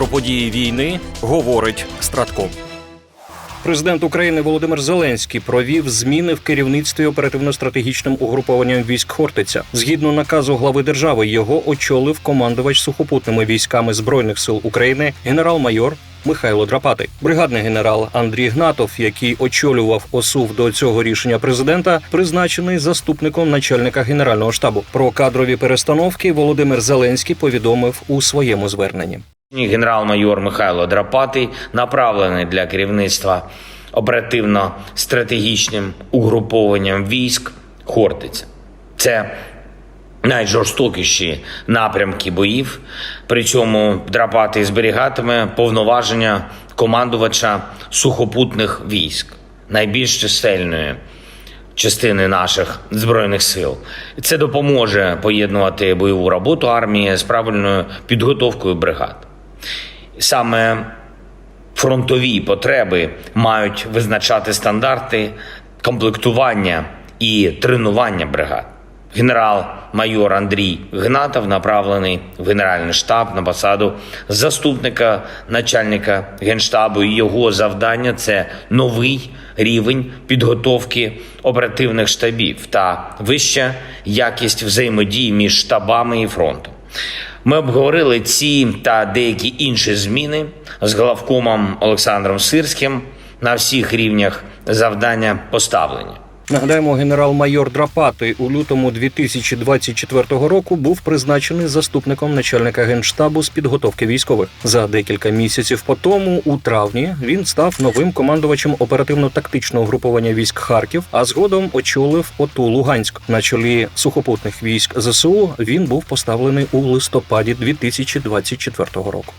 про події війни говорить Стратко. Президент України Володимир Зеленський провів зміни в керівництві оперативно-стратегічним угрупованням військ Хортиця. Згідно наказу глави держави, його очолив командувач сухопутними військами збройних сил України генерал-майор. Михайло Драпатий, бригадний генерал Андрій Гнатов, який очолював ОСУВ до цього рішення президента, призначений заступником начальника генерального штабу. Про кадрові перестановки Володимир Зеленський повідомив у своєму зверненні. Генерал-майор Михайло Драпатий направлений для керівництва оперативно-стратегічним угрупованням військ Хортиця. Це найжорстокіші напрямки боїв. Причому Драпатий зберігатиме повноваження командувача сухопутних військ, найбільш чисельної частини наших збройних сил. Це допоможе поєднувати бойову роботу армії з правильною підготовкою бригад. Саме фронтові потреби мають визначати стандарти комплектування і тренування бригад. Генерал-майор Андрій Гнатов направлений в Генеральний штаб на посаду заступника начальника генштабу. Його завдання це новий рівень підготовки оперативних штабів та вища якість взаємодії між штабами і фронтом. Ми обговорили ці та деякі інші зміни з главкомом Олександром Сирським на всіх рівнях завдання поставлені. Нагадаємо, генерал-майор Драпатий у лютому 2024 року був призначений заступником начальника генштабу з підготовки військових. За декілька місяців по тому, у травні, він став новим командувачем оперативно-тактичного групування військ Харків, а згодом очолив ОТУ Луганськ. На чолі сухопутних військ ЗСУ він був поставлений у листопаді 2024 року.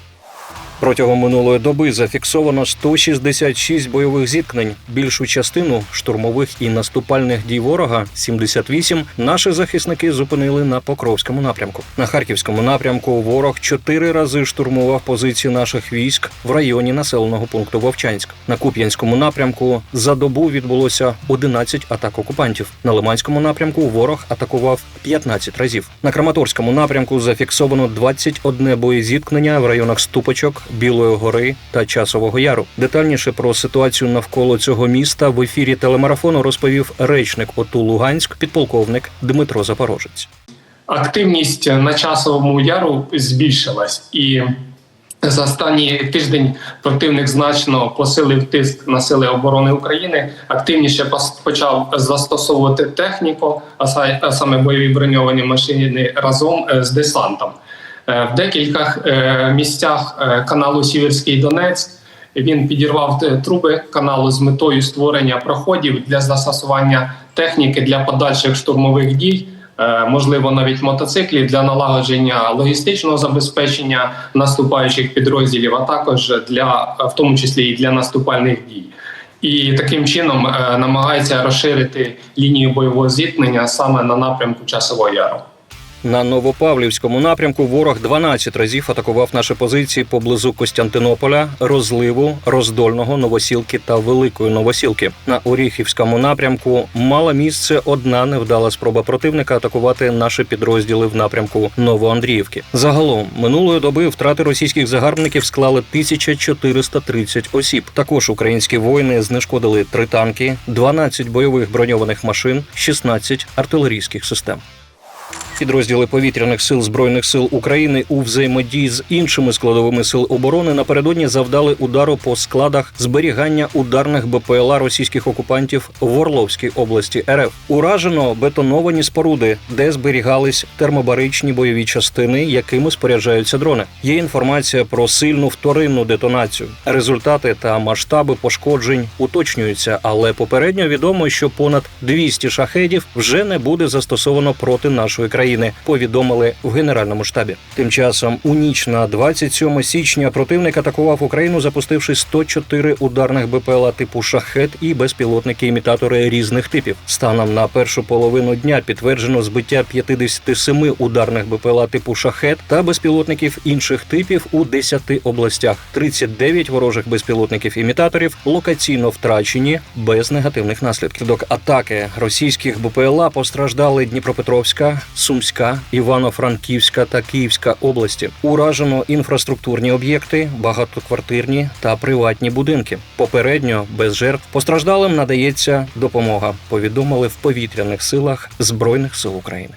Протягом минулої доби зафіксовано 166 бойових зіткнень. Більшу частину штурмових і наступальних дій ворога 78 наші захисники зупинили на Покровському напрямку. На харківському напрямку ворог чотири рази штурмував позиції наших військ в районі населеного пункту Вовчанськ. На Куп'янському напрямку за добу відбулося 11 атак окупантів. На Лиманському напрямку ворог атакував 15 разів. На Краматорському напрямку зафіксовано 21 боєзіткнення в районах Ступочок, Білої гори та Часового Яру. Детальніше про ситуацію навколо цього міста в ефірі телемарафону розповів речник ОТУ Луганськ, підполковник Дмитро Запорожець. активність на часовому яру збільшилась, і за останній тиждень противник значно посилив тиск на сили оборони України. Активніше почав застосовувати техніку, а са- саме бойові броньовані машини разом е, з десантом. Е, В декількох е, місцях е, каналу Сіверський Донець він підірвав труби каналу з метою створення проходів для застосування техніки для подальших штурмових дій. Можливо, навіть мотоциклів для налагодження логістичного забезпечення наступаючих підрозділів, а також для в тому числі і для наступальних дій. І таким чином намагається розширити лінію бойового зіткнення саме на напрямку Часового Яру. На Новопавлівському напрямку ворог 12 разів атакував наші позиції поблизу Костянтинополя, розливу, роздольного новосілки та великої новосілки. На Оріхівському напрямку мала місце одна невдала спроба противника атакувати наші підрозділи в напрямку Новоандріївки. Загалом минулої доби втрати російських загарбників склали 1430 осіб. Також українські воїни знешкодили три танки, 12 бойових броньованих машин, 16 артилерійських систем. Підрозділи повітряних сил збройних сил України у взаємодії з іншими складовими сил оборони напередодні завдали удару по складах зберігання ударних БПЛА російських окупантів в Орловській області РФ. Уражено бетоновані споруди, де зберігались термобаричні бойові частини, якими споряджаються дрони. Є інформація про сильну вторинну детонацію. Результати та масштаби пошкоджень уточнюються, але попередньо відомо, що понад 200 шахедів вже не буде застосовано проти нашої країни. Повідомили в генеральному штабі. Тим часом у ніч на 27 січня противник атакував Україну, запустивши 104 ударних БПЛА типу шахет і безпілотники-імітатори різних типів. Станом на першу половину дня підтверджено збиття 57 ударних БПЛА типу шахет та безпілотників інших типів у 10 областях. 39 ворожих безпілотників-імітаторів локаційно втрачені без негативних наслідків. Док атаки російських БПЛА постраждали Дніпропетровська, Сумська. Сумська, Івано-Франківська та Київська області. Уражено інфраструктурні об'єкти, багатоквартирні та приватні будинки. Попередньо без жертв постраждалим надається допомога. Повідомили в повітряних силах Збройних сил України.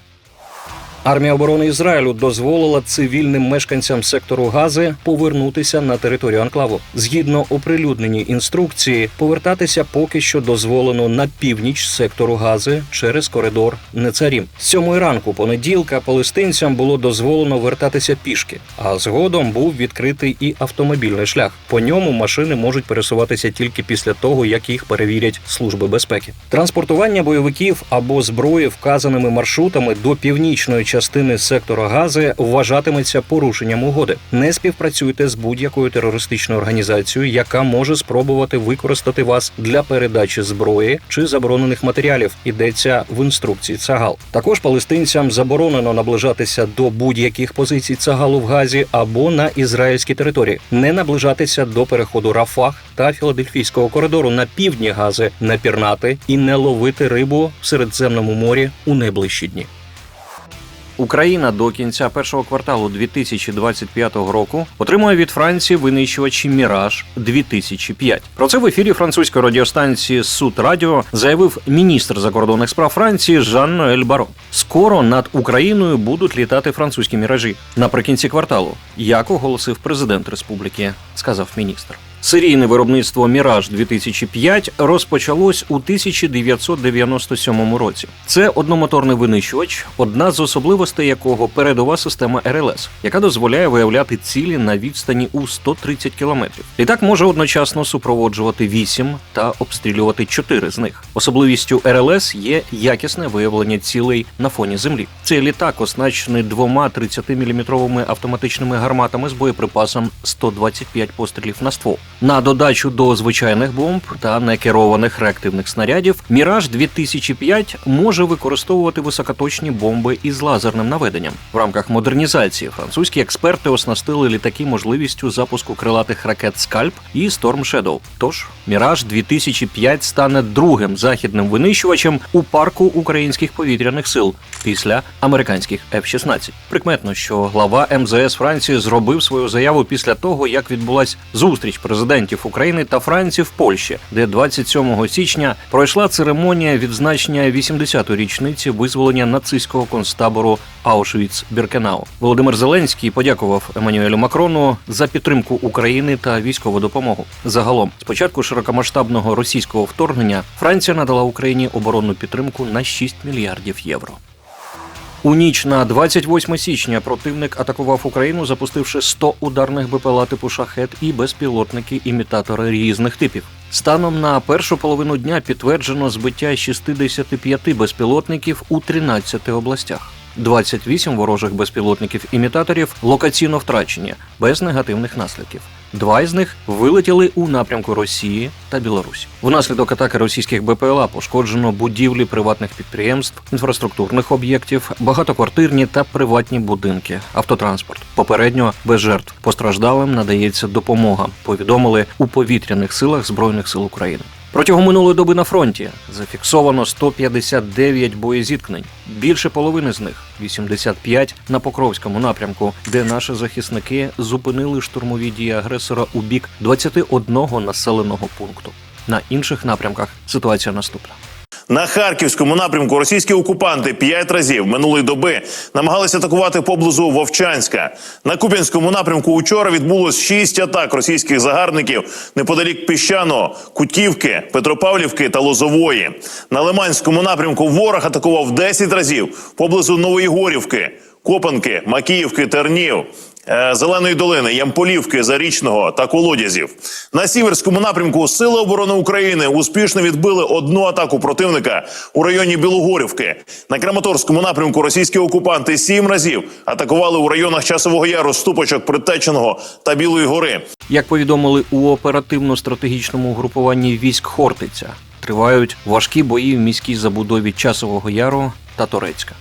Армія оборони Ізраїлю дозволила цивільним мешканцям сектору Гази повернутися на територію анклаву. Згідно оприлюдненій інструкції, повертатися поки що дозволено на північ сектору Гази через коридор Нецарім. З сьомої ранку понеділка палестинцям було дозволено вертатися пішки, а згодом був відкритий і автомобільний шлях. По ньому машини можуть пересуватися тільки після того, як їх перевірять служби безпеки. Транспортування бойовиків або зброї вказаними маршрутами до північної частини сектора Гази вважатиметься порушенням угоди. Не співпрацюйте з будь-якою терористичною організацією, яка може спробувати використати вас для передачі зброї чи заборонених матеріалів. Йдеться в інструкції Цагал. Також палестинцям заборонено наближатися до будь-яких позицій Цагалу в Газі або на ізраїльській території, не наближатися до переходу Рафах та Філадельфійського коридору на півдні Гази, не пірнати і не ловити рибу в Середземному морі у найближчі дні. Україна до кінця першого кварталу 2025 року отримує від Франції винищувачі Міраж 2005 Про це в ефірі французької радіостанції Суд Радіо заявив міністр закордонних справ Франції Жан Ноель Баро. Скоро над Україною будуть літати французькі міражі наприкінці кварталу, як оголосив президент республіки, сказав міністр. Серійне виробництво Міраж 2005 розпочалось у 1997 році. Це одномоторний винищувач, одна з особливостей якого передова система РЛС, яка дозволяє виявляти цілі на відстані у 130 кілометрів. Літак може одночасно супроводжувати 8 та обстрілювати 4 з них. Особливістю РЛС є якісне виявлення цілей на фоні землі. Цей літак оснащений двома 30-мм автоматичними гарматами з боєприпасом 125 пострілів на ствол. На додачу до звичайних бомб та некерованих реактивних снарядів, Міраж 2005 може використовувати високоточні бомби із лазерним наведенням. В рамках модернізації французькі експерти оснастили літаки можливістю запуску крилатих ракет Скальп і Storm Shadow. Тож Міраж 2005 стане другим західним винищувачем у парку українських повітряних сил після американських F-16. Прикметно, що глава МЗС Франції зробив свою заяву після того, як відбулась зустріч президентів України та Франції в Польщі, де 27 січня пройшла церемонія відзначення 80-ї річниці визволення нацистського концтабору Аушвіц-Біркенау. Володимир Зеленський подякував Еммануелю Макрону за підтримку України та військову допомогу. Загалом, з початку широкомасштабного російського вторгнення, Франція надала Україні оборонну підтримку на 6 мільярдів євро. У ніч на 28 січня противник атакував Україну, запустивши 100 ударних БПЛА типу шахет і безпілотники імітатори різних типів. Станом на першу половину дня підтверджено збиття 65 безпілотників у 13 областях. 28 ворожих безпілотників імітаторів локаційно втрачені без негативних наслідків. Два із них вилетіли у напрямку Росії та Білорусі. Внаслідок атаки російських БПЛА пошкоджено будівлі приватних підприємств, інфраструктурних об'єктів, багатоквартирні та приватні будинки, автотранспорт. Попередньо без жертв постраждалим надається допомога. Повідомили у повітряних силах збройних сил України. Протягом минулої доби на фронті зафіксовано 159 боєзіткнень. Більше половини з них 85 на Покровському напрямку, де наші захисники зупинили штурмові дії агресора у бік 21 населеного пункту. На інших напрямках ситуація наступна. На харківському напрямку російські окупанти п'ять разів минулої доби намагалися атакувати поблизу Вовчанська. На Куп'янському напрямку учора відбулось шість атак російських загарбників неподалік Піщаного, Кутівки, Петропавлівки та Лозової. На Лиманському напрямку ворог атакував 10 разів поблизу Новоєгорівки, Копанки, Макіївки, Тернів. Е, Зеленої долини, Ямполівки, Зарічного та Колодязів на сіверському напрямку Сили оборони України успішно відбили одну атаку противника у районі Білогорівки. На Краматорському напрямку російські окупанти сім разів атакували у районах Часового Яру, Ступочок, Притеченого та Білої Гори. Як повідомили у оперативно-стратегічному групуванні військ Хортиця, тривають важкі бої в міській забудові Часового Яру та Торецька.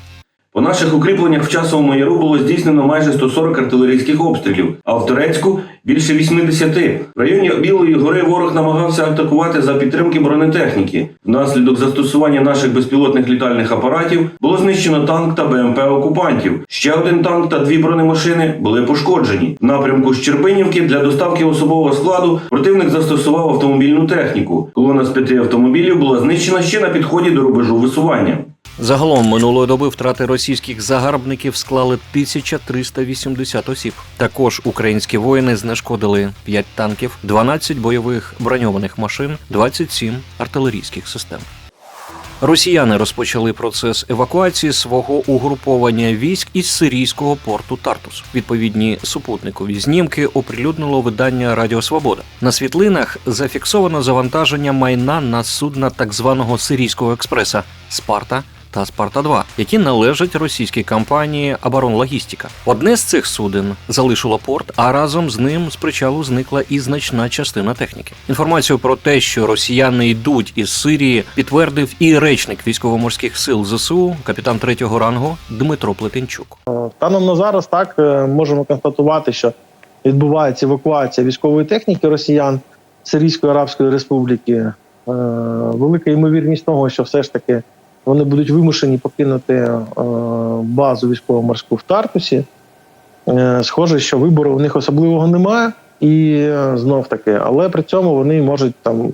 По наших укріпленнях в часовому яру було здійснено майже 140 артилерійських обстрілів, а в Турецьку більше 80. В районі Білої гори ворог намагався атакувати за підтримки бронетехніки. Внаслідок застосування наших безпілотних літальних апаратів було знищено танк та БМП окупантів. Ще один танк та дві бронемашини були пошкоджені. В напрямку Щербинівки для доставки особового складу противник застосував автомобільну техніку. Колона з п'яти автомобілів була знищена ще на підході до рубежу висування. Загалом минулої доби втрати російських загарбників склали 1380 осіб. Також українські воїни знешкодили 5 танків, 12 бойових броньованих машин, 27 артилерійських систем. Росіяни розпочали процес евакуації свого угруповання військ із сирійського порту Тартус. Відповідні супутникові знімки оприлюднило видання Радіо Свобода. На світлинах зафіксовано завантаження майна на судна так званого сирійського експреса Спарта. Та Спарта 2 які належать російській компанії Оборонлогістика. Одне з цих суден залишило порт, а разом з ним з причалу зникла і значна частина техніки. Інформацію про те, що росіяни йдуть із Сирії, підтвердив і речник військово-морських сил ЗСУ, капітан третього рангу Дмитро Плетенчук. Станом на зараз так е, можемо констатувати, що відбувається евакуація військової техніки росіян Сирійської Арабської Республіки. Е, Велика ймовірність того, що все ж таки вони будуть вимушені покинути е, базу військово-морську в Тартусі. Е, Схоже, що вибору у них особливого немає, і е, знов таки, але при цьому вони можуть там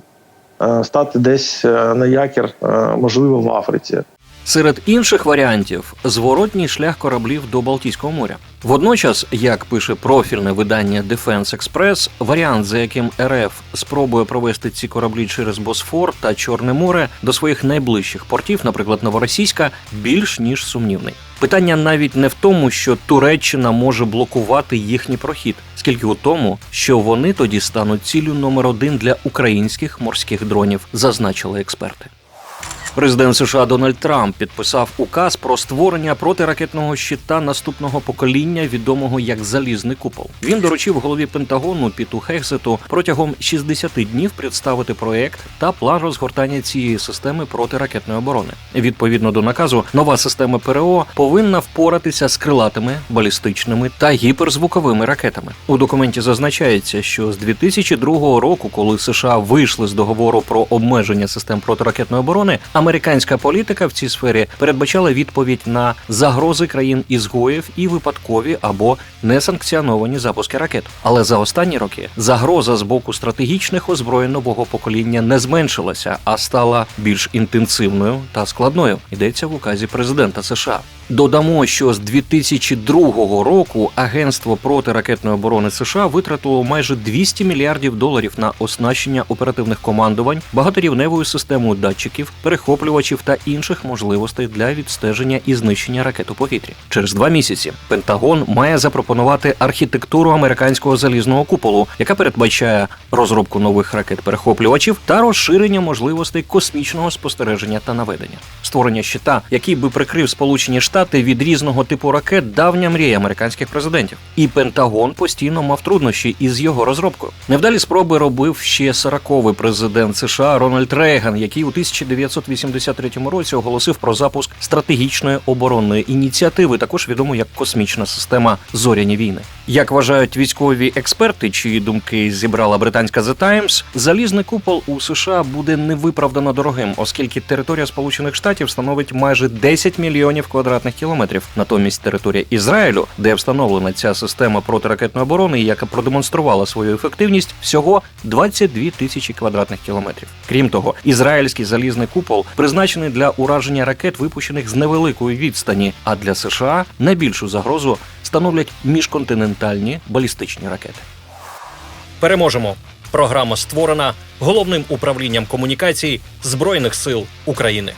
стати десь на якір, можливо, в Африці. Серед інших варіантів зворотній шлях кораблів до Балтійського моря. Водночас, як пише профільне видання Defense Express, варіант, за яким РФ спробує провести ці кораблі через Босфор та Чорне море до своїх найближчих портів, наприклад, Новоросійська, більш ніж сумнівний. Питання навіть не в тому, що Туреччина може блокувати їхній прохід, скільки у тому, що вони тоді стануть ціллю номер один для українських морських дронів, зазначили експерти. Президент США Дональд Трамп підписав указ про створення протиракетного щита наступного покоління, відомого як залізний купол. Він доручив голові Пентагону Піту Хексету протягом 60 днів представити проект та план розгортання цієї системи протиракетної оборони. Відповідно до наказу, нова система ПРО повинна впоратися з крилатими, балістичними та гіперзвуковими ракетами. У документі зазначається, що з 2002 року, коли США вийшли з договору про обмеження систем протиракетної оборони, американська політика в цій сфері передбачала відповідь на загрози країн ізгоїв і випадкові або несанкціоновані запуски ракет. Але за останні роки загроза з боку стратегічних озброєнь нового покоління не зменшилася, а стала більш інтенсивною та складною. Йдеться в указі президента США. Додамо, що з 2002 року Агентство протиракетної оборони США витратило майже 200 мільярдів доларів на оснащення оперативних командувань, багаторівневою системою датчиків, перехоплювачів та інших можливостей для відстеження і знищення ракет у повітрі. Через два місяці Пентагон має запропонувати архітектуру американського залізного куполу, яка передбачає розробку нових ракет-перехоплювачів та розширення можливостей космічного спостереження та наведення. Створення щита, який би прикрив Сполучені Штати від різного типу ракет, давня мрія американських президентів. І Пентагон постійно мав труднощі із його розробкою. Невдалі спроби робив ще 40-й президент США Рональд Рейган, який у 1983 році оголосив про запуск стратегічної оборонної ініціативи, також відомо як космічна система зоряні війни. Як вважають військові експерти, чиї думки зібрала британська The Times, залізний купол у США буде невиправдано дорогим, оскільки територія Сполучених Штатів становить майже 10 мільйонів квадратних кілометрів. Натомість територія Ізраїлю, де встановлена ця система протиракетної оборони, яка продемонструвала свою ефективність, всього 22 тисячі квадратних кілометрів. Крім того, ізраїльський залізний купол призначений для ураження ракет, випущених з невеликої відстані. А для США найбільшу загрозу становлять міжконтинентальні балістичні ракети. Переможемо. Програма створена головним управлінням комунікацій Збройних сил України.